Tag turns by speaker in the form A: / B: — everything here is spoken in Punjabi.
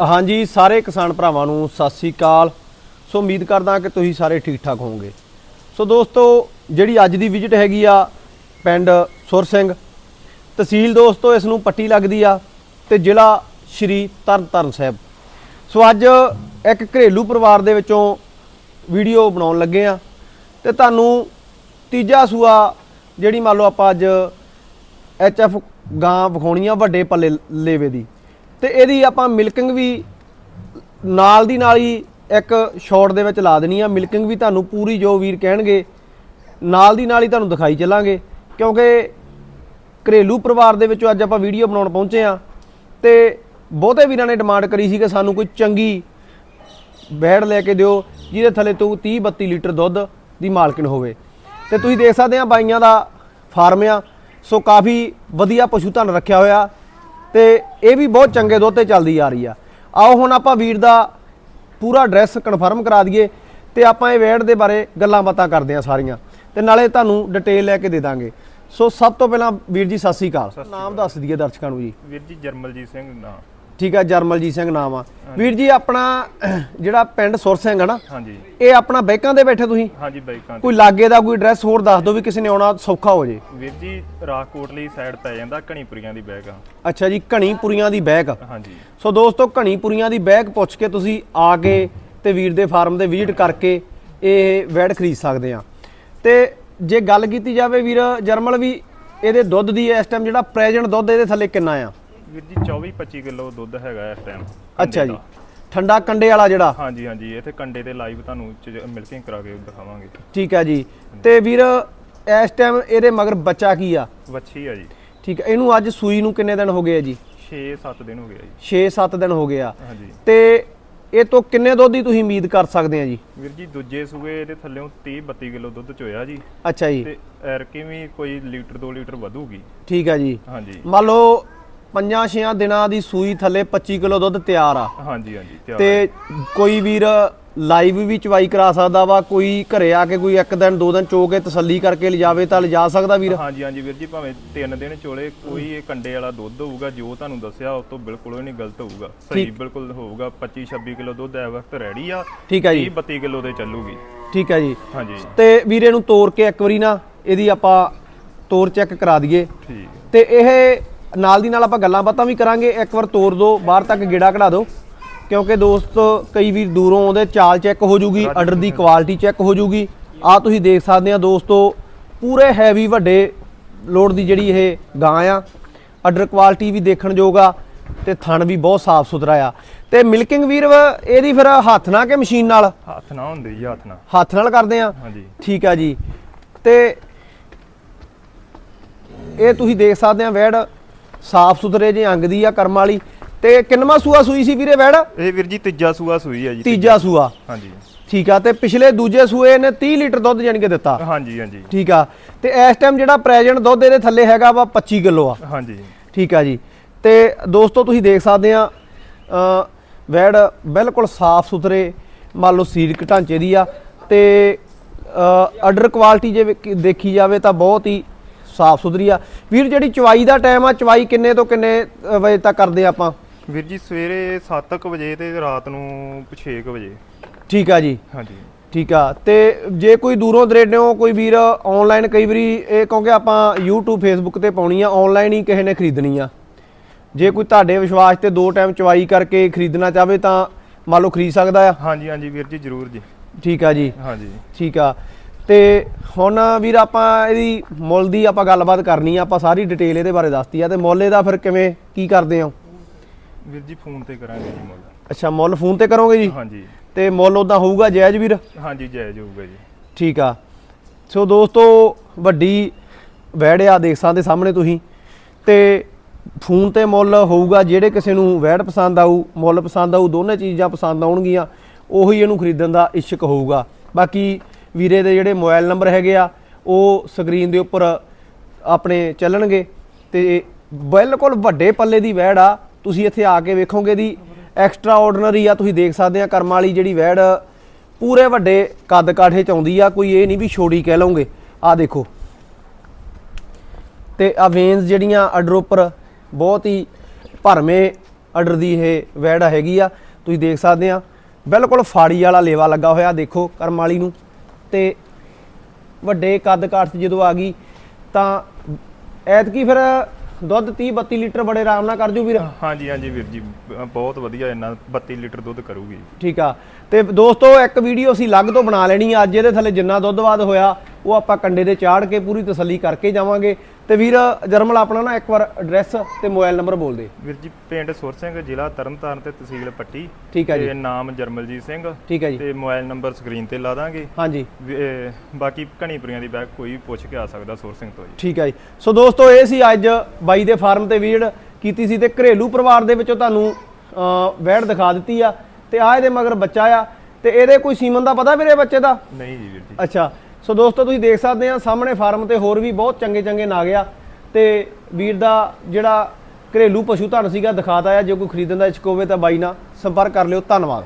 A: ਹਾਂਜੀ, ਸਾਰੇ ਕਿਸਾਨ ਭਰਾਵਾਂ ਨੂੰ ਸਤਿ ਸ੍ਰੀ ਅਕਾਲ। ਸੋ ਉਮੀਦ ਕਰਦਾ ਕਿ ਤੁਸੀਂ ਸਾਰੇ ਠੀਕ ਠਾਕ ਹੋਵੋਗੇ। ਸੋ ਦੋਸਤੋ, ਜਿਹੜੀ ਅੱਜ ਦੀ ਵਿਜ਼ਿਟ ਹੈਗੀ ਆ ਪਿੰਡ ਸੁਰ ਸਿੰਘ, ਤਹਿਸੀਲ ਦੋਸਤੋ, ਇਸ ਨੂੰ ਪੱਟੀ ਲੱਗਦੀ ਆ ਤੇ ਜ਼ਿਲ੍ਹਾ ਸ਼੍ਰੀ ਤਰਨਤਾਰਨ ਸਾਹਿਬ। ਸੋ ਅੱਜ ਇੱਕ ਘਰੇਲੂ ਪਰਿਵਾਰ ਦੇ ਵਿੱਚੋਂ ਵੀਡੀਓ ਬਣਾਉਣ ਲੱਗੇ ਆ ਤੇ ਤੁਹਾਨੂੰ ਤੀਜਾ ਸੂਆ, ਜਿਹੜੀ ਮੰਨ ਲਓ ਆਪਾਂ ਅੱਜ ਐਚਐਫ ਗਾਂ ਵਿਖਾਉਣੀ ਆ ਵੱਡੇ ਪੱਲੇ ਲੇਵੇ ਦੀ। ਤੇ ਇਹਦੀ ਆਪਾਂ ਮਿਲਕਿੰਗ ਵੀ ਨਾਲ ਦੀ ਨਾਲ ਹੀ ਇੱਕ ਸ਼ਾਰਟ ਦੇ ਵਿੱਚ ਲਾ ਦੇਣੀ ਆ। ਮਿਲਕਿੰਗ ਵੀ ਤੁਹਾਨੂੰ ਪੂਰੀ ਜੋ ਵੀਰ ਕਹਿਣਗੇ, ਨਾਲ ਦੀ ਨਾਲ ਹੀ ਤੁਹਾਨੂੰ ਦਿਖਾਈ ਚੱਲਾਂਗੇ। ਕਿਉਂਕਿ ਘਰੇਲੂ ਪਰਿਵਾਰ ਦੇ ਵਿੱਚੋਂ ਅੱਜ ਆਪਾਂ ਵੀਡੀਓ ਬਣਾਉਣ ਪਹੁੰਚੇ ਆ ਤੇ ਬਹੁਤੇ ਵੀਰਾਂ ਨੇ ਡਿਮਾਂਡ ਕਰੀ ਸੀ ਕਿ ਸਾਨੂੰ ਕੋਈ ਚੰਗੀ ਬੈੜ ਲੈ ਕੇ ਦਿਓ, ਜਿਹਦੇ ਥੱਲੇ ਤੋਂ 30 32 ਲੀਟਰ ਦੁੱਧ ਦੀ ਮਾਲਕਿਨ ਹੋਵੇ। ਤੇ ਤੁਸੀਂ ਦੇਖ ਸਕਦੇ ਆ ਬਾਈਆਂ ਦਾ ਫਾਰਮ ਆ। ਸੋ ਕਾਫੀ ਵਧੀਆ ਪਸ਼ੂ ਧਨ ਰੱਖਿਆ ਹੋਇਆ। ਤੇ ਇਹ ਵੀ ਬਹੁਤ ਚੰਗੇ ਦੁੱਧ ਤੇ ਚੱਲਦੀ ਆ ਰਹੀ ਆ। ਆਓ ਹੁਣ ਆਪਾਂ ਵੀਰ ਦਾ ਪੂਰਾ ਐਡਰੈਸ ਕਨਫਰਮ ਕਰਾ ਦਈਏ ਤੇ ਆਪਾਂ ਇਹ ਵੈੜ ਦੇ ਬਾਰੇ ਗੱਲਾਂ ਬਾਤਾਂ ਕਰਦੇ ਆ ਸਾਰੀਆਂ। ਤੇ ਨਾਲੇ ਤੁਹਾਨੂੰ ਡਿਟੇਲ ਲੈ ਕੇ ਦੇ ਦਾਂਗੇ। ਸੋ ਸਭ ਤੋਂ ਪਹਿਲਾਂ ਵੀਰ ਜੀ ਸਤਿ ਸ੍ਰੀ ਅਕਾਲ। ਨਾਮ ਦੱਸ ਦਈਏ ਦਰਸ਼ਕਾਂ ਨੂੰ ਜੀ।
B: ਵੀਰ ਜੀ ਜਰਮਲਜੀਤ ਸਿੰਘ ਨਾਂ।
A: ਠੀਕ ਆ ਜਰਮਲਜੀਤ ਸਿੰਘ ਨਾਮ ਆ। ਵੀਰ ਜੀ ਆਪਣਾ ਜਿਹੜਾ ਪਿੰਡ ਸੁਰ ਸਿੰਘ ਆ ਨਾ
B: ਹਾਂਜੀ।
A: ਇਹ ਆਪਣਾ ਬੈਕਾਂ ਦੇ ਬੈਠੇ ਤੁਸੀਂ?
B: ਹਾਂਜੀ ਬਾਈਕਾਂ ਤੇ
A: ਕੋਈ ਲਾਗੇ ਦਾ ਕੋਈ ਐਡਰੈਸ ਹੋਰ ਦੱਸ ਦਿਓ ਵੀ ਕਿਸੇ ਨੇ ਆਉਣਾ ਸੌਖਾ ਹੋ ਜੇ।
B: ਵੀਰ ਜੀ ਰਾਕੋਟਲੀ ਸਾਈਡ ਪੈ ਜਾਂਦਾ ਘਣੀਪੁਰੀਆਂ ਦੀ ਬੈਗ ਆ।
A: ਅੱਛਾ ਜੀ ਘਣੀਪੁਰੀਆਂ ਦੀ ਬੈਗ
B: ਹਾਂਜੀ।
A: ਸੋ ਦੋਸਤੋ ਘਣੀਪੁਰੀਆਂ ਦੀ ਬੈਗ ਪੁੱਛ ਕੇ ਤੁਸੀਂ ਆ ਕੇ ਤੇ ਵੀਰ ਦੇ ਫਾਰਮ ਦੇ ਵਿਜ਼ਿਟ ਕਰਕੇ ਇਹ ਵੈੜ ਖਰੀਦ ਸਕਦੇ ਆ। ਤੇ ਜੇ ਗੱਲ ਕੀਤੀ ਜਾਵੇ ਵੀਰ ਜਰਮਲ ਵੀ ਇਹਦੇ ਦੁੱਧ ਦੀ ਇਸ ਟਾਈਮ ਜਿਹੜਾ ਪ੍ਰੈਜ਼ੈਂਟ ਦੁੱਧ ਇਹਦੇ ਥੱਲੇ ਕਿੰਨਾ ਆ?
B: ਵੀਰ ਜੀ 24 25 ਕਿਲੋ ਦੁੱਧ ਹੈਗਾ ਇਸ ਟਾਈਮ
A: ਅੱਛਾ ਜੀ। ਠੰਡਾ ਕੰਡੇ ਵਾਲਾ ਜਿਹੜਾ?
B: ਹਾਂਜੀ ਹਾਂਜੀ ਇੱਥੇ ਕੰਡੇ ਤੇ ਲਾਈਵ ਤੁਹਾਨੂੰ ਮਿਲਕਿੰਗ ਕਰਾ ਕੇ ਦਿਖਾਵਾਂਗੇ।
A: ਠੀਕ ਆ ਜੀ। ਤੇ ਵੀਰ ਇਸ ਟਾਈਮ ਇਹਦੇ ਮਗਰ ਬੱਚਾ ਕੀ ਆ?
B: ਵੱਛੀ ਆ ਜੀ।
A: ਠੀਕ ਆ ਇਹਨੂੰ ਅੱਜ ਸੂਈ ਨੂੰ ਕਿੰਨੇ ਦਿਨ ਹੋ ਗਏ ਆ ਜੀ?
B: 6-7 ਦਿਨ ਹੋ ਗਏ ਜੀ।
A: 6-7 ਦਿਨ ਹੋ ਗਏ ਆ।
B: ਹਾਂਜੀ।
A: ਤੇ ਇਹ ਤੋਂ ਕਿੰਨੇ ਦੁੱਧ ਦੀ ਤੁਸੀਂ ਉਮੀਦ ਕਰ ਸਕਦੇ ਆ ਜੀ?
B: ਵੀਰ ਜੀ ਦੂਜੇ ਸੂਏ ਇਹਦੇ ਥੱਲੇੋਂ 30 32 ਕਿਲੋ ਦੁੱਧ ਚੋਇਆ ਜੀ।
A: ਅੱਛਾ ਜੀ।
B: ਤੇ ਐਰਕੀ ਵੀ ਕੋਈ ਲੀਟਰ 2 ਲੀਟਰ ਵਧੂਗੀ।
A: ਠੀਕ ਆ ਜੀ।
B: ਹਾਂਜੀ।
A: ਮੰਨ ਲਓ ਪੰਜਾਂ ਛੇਆਂ ਦਿਨਾਂ ਦੀ ਸੂਈ ਥੱਲੇ 25 ਕਿਲੋ ਦੁੱਧ ਤਿਆਰ ਆ।
B: ਹਾਂਜੀ ਹਾਂਜੀ ਤਿਆਰ
A: ਤੇ ਕੋਈ ਵੀਰ ਲਾਈਵ ਵੀ ਚਵਾਈ ਕਰਾ ਸਕਦਾ ਵਾ ਕੋਈ ਘਰੇ ਆ ਕੇ ਕੋਈ ਇੱਕ ਦਿਨ ਦੋ ਦਿਨ ਚੋ ਕੇ ਤਸੱਲੀ ਕਰਕੇ ਲਿਜਾਵੇ ਤਾਂ ਲਿਜਾ ਸਕਦਾ ਵੀਰ?
B: ਹਾਂਜੀ ਹਾਂਜੀ ਵੀਰ ਜੀ ਭਾਵੇਂ ਤਿੰਨ ਦਿਨ ਚੋਲੇ ਕੋਈ ਇਹ ਕੰਡੇ ਵਾਲਾ ਦੁੱਧ ਹੋਊਗਾ ਜੋ ਤੁਹਾਨੂੰ ਦੱਸਿਆ ਉਸ ਤੋਂ ਬਿਲਕੁਲ ਹੀ ਨਹੀਂ ਗਲਤ ਹੋਊਗਾ। ਸਹੀ ਬਿਲਕੁਲ ਹੋਊਗਾ 25 26 ਕਿਲੋ ਦੁੱਧ ਇਸ ਵਕਤ ਰੈਡੀ ਆ
A: ਠੀਕ ਆ ਜੀ।
B: 30 32 ਕਿਲੋ ਦੇ ਚੱਲੂਗੀ।
A: ਠੀਕ ਆ ਜੀ।
B: ਹਾਂਜੀ।
A: ਤੇ ਵੀਰੇ ਨੂੰ ਤੋੜ ਕੇ ਇੱਕ ਵਾਰੀ ਨਾ ਇਹਦੀ ਆਪਾਂ ਤੋੜ ਚੈੱਕ ਕਰਾ ਦਈਏ।
B: ਠੀਕ। ਹੈ।
A: ਤੇ ਇਹ ਨਾਲ ਦੀ ਨਾਲ ਆਪਾਂ ਗੱਲਾਂ ਬਾਤਾਂ ਵੀ ਕਰਾਂਗੇ। ਇੱਕ ਵਾਰ ਤੋੜ ਦਿਓ ਬਾਹਰ ਤੱਕ ਗੇੜਾ ਕਢਾ ਦਿਓ। ਕਿਉਂਕਿ ਦੋਸਤ ਕਈ ਵੀਰ ਦੂਰੋਂ ਆਉਂਦੇ ਚਾਲ ਚੈੱਕ ਹੋ ਜੂਗੀ ਆਰਡਰ ਦੀ ਕੁਆਲਿਟੀ ਚੈੱਕ ਹੋ ਜੂਗੀ। ਆ ਤੁਸੀਂ ਦੇਖ ਸਕਦੇ ਆ ਦੋਸਤੋ ਪੂਰੇ ਹੈਵੀ ਵੱਡੇ ਲੋਡ ਦੀ ਜਿਹੜੀ ਇਹ ਗਾਂ ਆ। ਆਰਡਰ ਕੁਆਲਿਟੀ ਵੀ ਦੇਖਣ ਆ ਤੇ ਥਣ ਵੀ ਬਹੁਤ ਸਾਫ਼ ਸੁਥਰਾ ਆ। ਤੇ ਮਿਲਕਿੰਗ ਵੀਰ ਇਹਦੀ ਫਿਰ ਹੱਥ ਨਾਲ ਕਿ ਮਸ਼ੀਨ ਨਾਲ?
B: ਹੱਥ ਨਾ ਹੁੰਦੇ ਜੀ ਹੱਥ ਨਾਲ।
A: ਹੱਥ ਨਾਲ ਕਰਦੇ ਆ?
B: ਹਾਂਜੀ।
A: ਠੀਕ ਆ ਜੀ। ਤੇ ਇਹ ਤੁਸੀਂ ਦੇਖ ਸਕਦੇ ਆ ਵੈੜ ਸਾਫ਼ ਸੁਥਰੇ ਜੇ ਅੰਗ ਦੀ ਆ ਕਰਮ ਵਾਲੀ। ਤੇ ਕਿੰਨਵਾਂ ਸੂਆ ਸੂਈ ਸੀ ਵੀਰੇ ਵੈੜ?
B: ਇਹ ਵੀਰ ਜੀ ਤੀਜਾ ਸੂਆ ਸੂਈ ਆ ਜੀ
A: ਤੀਜਾ। ਸੂਆ।
B: ਹਾਂਜੀ।
A: ਠੀਕ ਆ ਤੇ ਪਿਛਲੇ ਦੂਜੇ ਸੂਏ ਨੇ 30 ਲੀਟਰ ਦੁੱਧ ਜਾਣ ਕੇ ਦਿੱਤਾ।
B: ਹਾਂਜੀ ਹਾਂਜੀ।
A: ਠੀਕ ਆ ਤੇ ਇਸ ਟਾਈਮ ਜਿਹੜਾ ਪ੍ਰੈਜ਼ੈਂਟ ਦੁੱਧ ਇਹਦੇ ਥੱਲੇ ਹੈਗਾ ਵਾ 25 ਕਿਲੋ ਆ।
B: ਹਾਂਜੀ।
A: ਠੀਕ ਆ ਜੀ। ਤੇ ਦੋਸਤੋ ਤੁਸੀਂ ਦੇਖ ਸਕਦੇ ਆ ਅ, ਵੈੜ ਬਿਲਕੁਲ ਸਾਫ਼ ਸੁਥਰੇ ਮੰਨ ਲਓ ਸਰੀਰਕ ਢਾਂਚੇ ਦੀ ਆ। ਤੇ ਆਰਡਰ ਕੁਆਲਿਟੀ ਜੇ ਦੇਖੀ ਜਾਵੇ ਤਾਂ ਬਹੁਤ ਹੀ ਸਾਫ਼ ਸੁਥਰੀ ਆ। ਵੀਰ ਜਿਹੜੀ ਚਵਾਈ ਦਾ ਟਾਈਮ ਆ ਚਵਾਈ ਕਿੰਨੇ ਤੋਂ ਕਿੰਨੇ ਵਜੇ ਤੱਕ ਕਰਦੇ ਆਪਾਂ?
B: ਵੀਰ ਜੀ ਸਵੇਰੇ 7:00 ਵਜੇ ਤੇ ਰਾਤ ਨੂੰ 6:00 ਵਜੇ।
A: ਠੀਕ ਆ ਜੀ।
B: ਹਾਂਜੀ।
A: ਠੀਕ ਆ। ਤੇ ਜੇ ਕੋਈ ਦੂਰੋਂ ਦਰੇਡਿਓ ਕੋਈ ਵੀਰ ਆਨਲਾਈਨ ਕਈ ਵਾਰੀ ਇਹ ਕਿਉਂਕਿ ਆਪਾਂ YouTube Facebook ਤੇ ਪਾਉਣੀ ਆ ਆਨਲਾਈਨ ਹੀ ਕਿਸੇ ਨੇ ਖਰੀਦਣੀ ਆ। ਜੇ ਕੋਈ ਤੁਹਾਡੇ ਵਿਸ਼ਵਾਸ ਤੇ ਦੋ ਟਾਈਮ ਚਵਾਈ ਕਰਕੇ ਖਰੀਦਣਾ ਚਾਹਵੇ ਤਾਂ ਮੰਨ ਲਓ ਖਰੀਦ ਸਕਦਾ ਆ।
B: ਹਾਂਜੀ ਹਾਂਜੀ ਵੀਰ ਜੀ ਜ਼ਰੂਰ ਜੀ।
A: ਠੀਕ ਆ ਜੀ।
B: ਹਾਂਜੀ।
A: ਠੀਕ ਆ। ਤੇ ਹੁਣ ਵੀਰ ਆਪਾਂ ਇਹਦੀ ਮੁੱਲ ਦੀ ਆਪਾਂ ਗੱਲਬਾਤ ਕਰਨੀ ਆ ਆਪਾਂ ਸਾਰੀ ਡਿਟੇਲ ਇਹਦੇ ਬਾਰੇ ਦੱਸਤੀ ਆ ਤੇ ਮੁੱਲ ਇਹਦਾ ਫਿਰ ਕਿਵੇਂ ਕੀ ਕਰਦੇ ਹੋ?
B: ਵੀਰ ਜੀ ਫੋਨ ਤੇ ਕਰਾਂਗੇ ਜੀ ਮੁੱਲ।
A: ਅੱਛਾ ਮੁੱਲ ਫੋਨ ਤੇ ਕਰੋਗੇ ਜੀ?
B: ਹਾਂਜੀ।
A: ਤੇ ਮੁੱਲ ਉਦਾਂ ਹੋਊਗਾ ਜਾਇਜ਼ ਵੀਰ?
B: ਹਾਂਜੀ ਜਾਇਜ਼ ਹੋਊਗਾ ਜੀ।
A: ਠੀਕ ਆ। ਸੋ ਦੋਸਤੋ ਵੱਡੀ ਵੈੜ ਆ ਦੇਖ ਸਕਦੇ ਸਾਹਮਣੇ ਤੁਸੀਂ। ਤੇ ਫੋਨ ਤੇ ਮੁੱਲ ਹੋਊਗਾ ਜਿਹੜੇ ਕਿਸੇ ਨੂੰ ਵੈੜ ਪਸੰਦ ਆਊ ਮੁੱਲ ਪਸੰਦ ਆਊ ਦੋਨੇ ਚੀਜ਼ਾਂ ਪਸੰਦ ਆਉਣਗੀਆਂ ਉਹੀ ਇਹਨੂੰ ਖਰੀਦਣ ਦਾ ਇਸ਼ਕ ਹੋਊਗਾ। ਬਾਕੀ ਵੀਰੇ ਦੇ ਜਿਹੜੇ ਮੋਬਾਈਲ ਨੰਬਰ ਹੈਗੇ ਆ, ਉਹ ਸਕਰੀਨ ਦੇ ਉੱਪਰ ਆਪਣੇ ਚੱਲਣਗੇ ਤੇ ਬਿਲਕੁਲ ਵੱਡੇ ਪੱਲੇ ਦੀ ਵੈੜ ਆ। ਤੁਸੀਂ ਇੱਥੇ ਆ ਕੇ ਵੇਖੋਗੇ ਦੀ ਐਕਸਟਰਾ ਆਰਡੀਨਰੀ ਆ, ਤੁਸੀਂ ਦੇਖ ਸਕਦੇ ਆ ਕਰਮ ਵਾਲੀ ਜਿਹੜੀ ਵੈੜ ਪੂਰੇ ਵੱਡੇ ਕੱਦ ਕਾਠੇ ਚ ਆਉਂਦੀ ਆ, ਕੋਈ ਇਹ ਨਹੀਂ ਵੀ ਛੋੜੀ ਕਹਿ ਲਓਗੇ। ਆ ਦੇਖੋ। ਤੇ ਆ ਵੇਨਸ ਜਿਹੜੀਆਂ ਅਡਰ ਉੱਪਰ ਬਹੁਤ ਹੀ ਭਰਵੇਂ ਅਡਰ ਦੀ ਇਹ ਵੈੜ ਹੈਗੀ ਆ। ਤੁਸੀਂ ਦੇਖ ਸਕਦੇ ਆ, ਬਿਲਕੁਲ ਫਾੜੀ ਵਾਲਾ ਲੇਵਾ ਲੱਗਾ ਹੋਇਆ, ਦੇਖੋ ਕਰਮ ਵਾਲੀ ਨੂੰ। ਤੇ ਵੱਡੇ ਕੱਦ ਕਾਠ 'ਚ ਜਦੋਂ ਆ ਗਈ ਤਾਂ ਐਤਕੀ ਫਿਰ ਦੁੱਧ 30 32 ਲੀਟਰ ਬੜੇ ਆਰਾਮ ਨਾਲ ਕਰ ਜੂ ਵੀਰ?
B: ਹਾਂਜੀ ਹਾਂਜੀ ਵੀਰ ਜੀ ਬਹੁਤ ਵਧੀਆ ਇਹਨਾਂ 32 ਲੀਟਰ ਦੁੱਧ ਕਰੂਗੀ।
A: ਠੀਕ ਆ। ਤੇ ਦੋਸਤੋ ਇੱਕ ਵੀਡੀਓ ਅਸੀਂ ਅਲੱਗ ਤੋਂ ਬਣਾ ਲੈਣੀ ਆ। ਅੱਜ ਇਹਦੇ ਥੱਲੇ ਜਿੰਨਾ ਦੁੱਧ ਬਾਦ ਹੋਇਆ ਉਹ ਆਪਾਂ ਕੰਡੇ ਦੇ ਚਾੜ ਕੇ ਪੂਰੀ ਤਸੱਲੀ ਕਰਕੇ ਜਾਵਾਂਗੇ। ਤੇ ਵੀਰ ਜਰਮਲ ਆਪਣਾ ਨਾ ਇੱਕ ਵਾਰ ਐਡਰੈਸ ਤੇ ਮੋਬਾਈਲ ਨੰਬਰ ਬੋਲ ਦੇ।
B: ਵੀਰ ਜੀ ਪਿੰਡ ਸੁਰ ਸਿੰਘ ਜ਼ਿਲ੍ਹਾ ਤਰਨਤਾਰਨ ਤੇ ਤਹਿਸੀਲ ਪੱਟੀ।
A: ਠੀਕ ਹੈ ਜੀ।
B: ਤੇ ਨਾਮ ਜਰਮਲਜੀਤ ਸਿੰਘ।
A: ਠੀਕ ਹੈ ਜੀ।
B: ਤੇ ਮੋਬਾਈਲ ਨੰਬਰ ਸਕਰੀਨ ਤੇ ਲਾ ਦਾਂਗੇ।
A: ਹਾਂਜੀ।
B: ਬਾਕੀ ਘਣੀਪੁਰੀਆਂ ਦੀ ਬੈਗ ਕੋਈ ਵੀ ਪੁੱਛ ਕੇ ਆ ਸਕਦਾ ਸੁਰ ਸਿੰਘ ਤੋਂ ਜੀ।
A: ਠੀਕ ਹੈ ਜੀ। ਸੋ ਦੋਸਤੋ ਇਹ ਸੀ ਅੱਜ ਬਾਈ ਦੇ ਫਾਰਮ ਤੇ ਵੀਡ ਕੀਤੀ ਸੀ ਤੇ ਘਰੇਲੂ ਪਰਿਵਾਰ ਦੇ ਵਿੱਚੋਂ ਤੁਹਾਨੂੰ ਵੈੜ ਦਿਖਾ ਦਿੱਤੀ ਆ। ਤੇ ਆ ਇਹਦੇ ਮਗਰ ਬੱਚਾ ਆ। ਤੇ ਇਹਦੇ ਕੋਈ ਸੀਮਨ ਦਾ ਪਤਾ ਵੀਰੇ ਬੱਚੇ ਦਾ?
B: ਨਹੀਂ ਜੀ ਵੀਰ ਜੀ।
A: ਅੱਛਾ। ਸੋ ਦੋਸਤੋ, ਤੁਸੀਂ ਦੇਖ ਸਕਦੇ ਆ, ਸਾਹਮਣੇ ਫਾਰਮ ਤੇ ਹੋਰ ਵੀ ਬਹੁਤ ਚੰਗੇ ਚੰਗੇ ਨਾਗ ਆ। ਤੇ ਵੀਰ ਦਾ ਜਿਹੜਾ ਘਰੇਲੂ ਪਸ਼ੂ ਧਨ ਸੀਗਾ, ਦਿਖਾਤਾ ਆ। ਜੇ ਕੋਈ ਖਰੀਦਣ ਦਾ ਇਛਕ ਹੋਵੇ ਤਾਂ ਬਾਈ ਨਾਲ ਸੰਪਰਕ ਕਰ ਲਿਓ। ਧੰਨਵਾਦ।